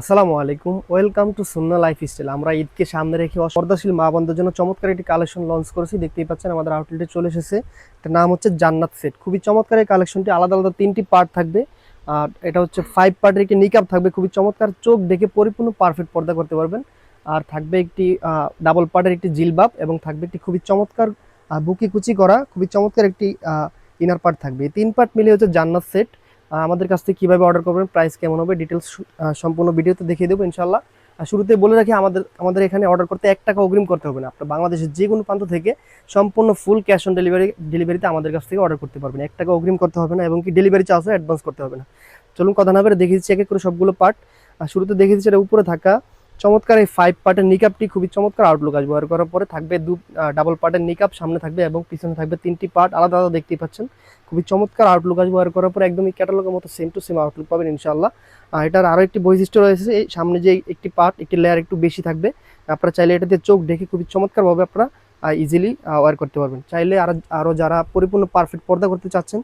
আসসালামু আলাইকুম। Welcome to Sunna life style আমরা ঈদকে সামনে রেখে অপর্দাশীল মা বন্ধের জন্য চমৎকার একটি কালেকশন লঞ্চ করেছি। দেখতেই পাচ্ছেন আমাদের আউটলেটে চলে এসেছে। এটার নাম হচ্ছে জান্নাত সেট খুবই চমৎকার এই কালেকশনটি আলাদা আলাদা তিনটি পার্ট থাকবে। আর এটা হচ্ছে ফাইভ পার্টের একটি নিকাপ থাকবে। খুবই চমৎকার। চোখ দেখে পরিপূর্ণ পারফেক্ট পর্দা করতে পারবেন। আর থাকবে একটি ডাবল পার্টের একটি জিলবাব এবং থাকবে একটি খুবই চমৎকার বুকি কুচি করা, খুবই চমৎকার একটি ইনার পার্ট থাকবে। এই তিন পার্ট মিলে হচ্ছে জান্নাত সেট আমাদের কাছ থেকে কীভাবে অর্ডার করবেন প্রাইস কেমন হবে ডিটেলস সম্পূর্ণ ভিডিওতে দেখিয়ে দেবো ইনশাল্লাহ আর শুরুতে বলে রাখি, আমাদের আমাদের এখানে অর্ডার করতে এক টাকা অগ্রিম করতে হবে না। আপনার বাংলাদেশের যে কোনো প্রান্ত থেকে সম্পূর্ণ ফুল ক্যাশ অন ডেলিভারি ডেলিভারিতে আমাদের কাছ থেকে অর্ডার করতে পারবেন। এক টাকা অগ্রিম করতে হবে না এবং কি ডেলিভারি চার্জও অ্যাডভান্স করতে হবে না। চলুন কথা না বেড়ে, দেখিয়ে দিচ্ছি এক এক করে সবগুলো পার্ট আর শুরুতে দেখিয়ে দিচ্ছি এটা উপরে থাকা। চমৎকার এই ফাইভ পার্টের নিকাপটি খুবই চমৎকার আউটলুক আসবে। ব্যবহার করার পরে থাকবে দু ডাবল পার্টের নিকাপ সামনে থাকবে এবং পিছনে থাকবে তিনটি পার্ট আলাদা আলাদা দেখতেই পাচ্ছেন। খুবই চমৎকার আউটলুক আসবে ব্যবহার করার পরে, একদমই ক্যাটালগের মতো সেম টু সেম আউটলুক পাবেন ইনশাল্লাহ এটার আরও একটি বৈশিষ্ট্য রয়েছে, এই সামনে যে একটি পার্ট একটি লেয়ার একটু বেশি থাকবে। আপনারা চাইলে এটাতে চোখ দেখে খুবই চমৎকারভাবে আপনারা ইজিলি ওয়ার করতে পারবেন। চাইলে আর আরও যারা পরিপূর্ণ পারফেক্ট পর্দা করতে চাচ্ছেন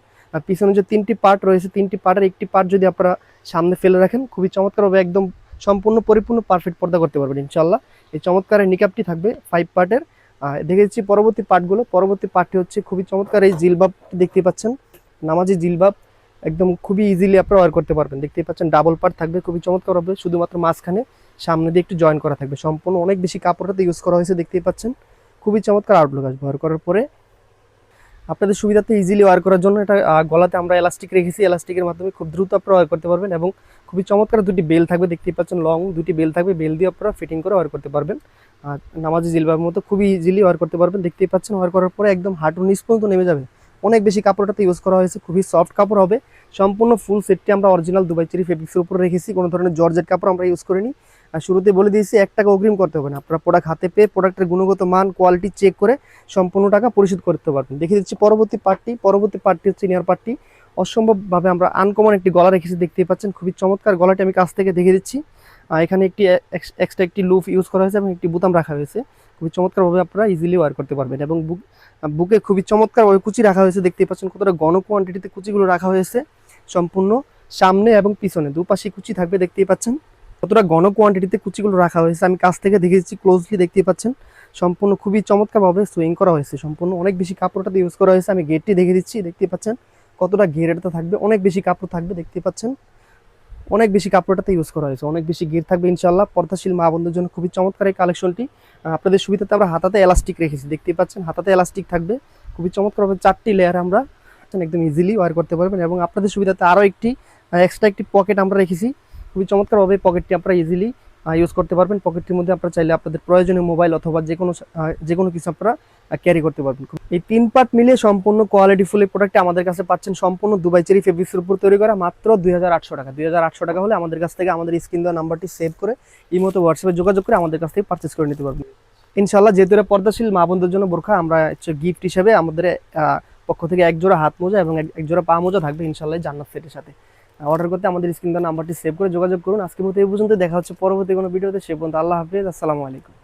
পিছনে যে তিনটি পার্ট রয়েছে, তিনটি পার্টের একটি পার্ট যদি আপনারা সামনে ফেলে রাখেন, খুবই চমৎকারভাবে একদম সম্পূর্ণ পরিপূর্ণ পারফেক্ট পর্দা করতে পারবেন ইনশাল্লাহ এই চমৎকার নিকাপটি থাকবে ফাইভ পার্টের দেখে দিচ্ছি পরবর্তী পার্টগুলো পরবর্তী পার্টটি হচ্ছে খুবই চমৎকার এই জিলবাব দেখতে পাচ্ছেন। নামাজি জিলবাব, একদম খুবই ইজিলি আপনারা ওয়ার করতে পারবেন। দেখতেই পাচ্ছেন ডাবল পার্ট থাকবে, খুবই চমৎকার হবে। শুধুমাত্র মাঝখানে সামনে দিয়ে একটু জয়েন করা থাকবে। সম্পূর্ণ অনেক বেশি কাপড়টাতে ইউজ করা হয়েছে, দেখতেই পাচ্ছেন। খুবই চমৎকার আউটলুক আসবে ওয়ার করার পরে। আপনাদের সুবিধাতে ইজিলি ওয়ার করার জন্য এটা গলাতে আমরা এলাস্টিক রেখেছি। এলাস্টিকের মাধ্যমে খুব দ্রুত আপনারা ওয়ার করতে পারবেন এবং খুবই চমৎকার দুটি বেল থাকবে, দেখতেই পাচ্ছেন লং দুটি বেল থাকবে। বেল দিয়ে আপনারা ফিটিং করে ওয়ার করতে পারবেন। আর নামাজি জিলবার মতো খুবই ইজিলি ওয়ার করতে পারবেন। দেখতেই পাচ্ছেন ওয়ার করার পরে একদম হাঁটু নিচ পর্যন্ত নেমে যাবে। অনেক বেশি কাপড়টাতে ইউজ করা হয়েছে, খুবই সফট কাপড় হবে। সম্পূর্ণ ফুল সেটটি আমরা অরিজিনাল দুবাই চেরি ফেব্রিক্সের উপর রেখেছি, কোনো ধরনের জর্জেট কাপড় আমরা ইউজ করিনি। আর শুরুতে বলে দিয়েছি, এক টাকা অগ্রিম করতে হবে না। আপনারা প্রোডাক্ট হাতে পেয়ে প্রোডাক্টের গুণগত মান কোয়ালিটি চেক করে সম্পূর্ণ টাকা পরিশোধ করতে পারবেন। দেখে দিচ্ছি পরবর্তী পার্টটি পরবর্তী পার্টটি হচ্ছে নিয়ার পার্টটি অসম্ভবভাবে আমরা আনকমন একটি গলা রেখেছি, দেখতেই পাচ্ছেন, খুবই চমৎকার গলাটি আমি কাছ থেকে দেখে দিচ্ছি। এখানে একটি এক্সট্রা একটি লুফ ইউজ করা হয়েছে এবং একটি বোতাম রাখা হয়েছে। খুবই চমৎকারভাবে আপনারা ইজিলি ওয়ার করতে পারবেন এবং বুক বুকে খুবই চমৎকারভাবে কুচি রাখা হয়েছে, দেখতেই পাচ্ছেন কতটা ঘন কোয়ান্টিটিতে কুচিগুলো রাখা হয়েছে, সম্পূর্ণ সামনে এবং পিছনে দুপাশে কুচি থাকবে, দেখতেই পাচ্ছেন কতটা ঘন কোয়ান্টিটিতে কুচিগুলো রাখা হয়েছে। আমি কাছ থেকে দেখে দিচ্ছি ক্লোজলি দেখতেই পাচ্ছেন সম্পূর্ণ খুবই চমৎকারভাবে সুইং করা হয়েছে, সম্পূর্ণ অনেক বেশি কাপড়টাতে ইউজ করা হয়েছে। আমি গেটটি দেখে দিচ্ছি, দেখতেই পাচ্ছেন কতটা ঘেরেটা থাকবে, অনেক বেশি কাপড় থাকবে, দেখতেই পাচ্ছেন অনেক বেশি কাপড়টাতে ইউজ করা হয়েছে। অনেক বেশি গির থাকবে ইনশাল্লাহ পর্দাশীল মা বন্ধুর জন্য খুবই চমৎকার এই কালেকশনটি আপনাদের সুবিধাতে আমরা হাতাতে এলাস্টিক রেখেছি। দেখতে পাচ্ছেন, হাতাতে এলাস্টিক থাকবে। খুবই চমৎকারভাবে চারটি লেয়ার আমরা একদম ইজিলি ওয়ার করতে পারবেন এবং আপনাদের সুবিধাতে আরও একটি এক্সট্রা একটি পকেট আমরা রেখেছি। খুবই চমৎকারভাবে পকেটটি আপনারা ইজিলি ইউজ করতে পারবেন। পকেটটির মধ্যে আপনারা চাইলে আপনাদের প্রয়োজনীয় মোবাইল অথবা যে কোনো যে কোনো কিছু আপনারা ক্যারি করতে পারবেন। এই তিন পার্ট মিলে সম্পূর্ণ কোয়ালিটি ফুল এই প্রোডাক্টটি আমাদের কাছে পাচ্ছেন সম্পূর্ণ দুবাই চেরি ফেব্রিক্সের উপর তৈরি করা মাত্র দুই হাজার আটশো টাকা। দুই হাজার আটশো টাকা হলে আমাদের কাছ থেকে আমাদের স্ক্রিন দেওয়া নাম্বারটি সেভ করে এই মতো হোয়াটসঅ্যাপে যোগাযোগ করে আমাদের কাছ থেকে পারচেস করে নিতে পারবেন। ইনশাল্লাহ যেহেতু এটা পর্দাশীল, মা বোনদের জন্য বোরখা, আমরা হচ্ছে গিফট হিসেবে আমাদের পক্ষ থেকে এক জোড়া হাত মোজা এবং এক জোড়া পা মোজা থাকবে ইনশাল্লাহ জান্নাত সেটের সাথে। অর্ডার করতে আমাদের স্ক্রিন নাম্বারটি সেভ করে যোগাযোগ করুন। আজকে মতো এই পর্যন্ত দেখা হচ্ছে পরবর্তী কোনো ভিডিওতে। সে পর্যন্ত আল্লাহ হাফিজ। আসসালামু আলাইকুম।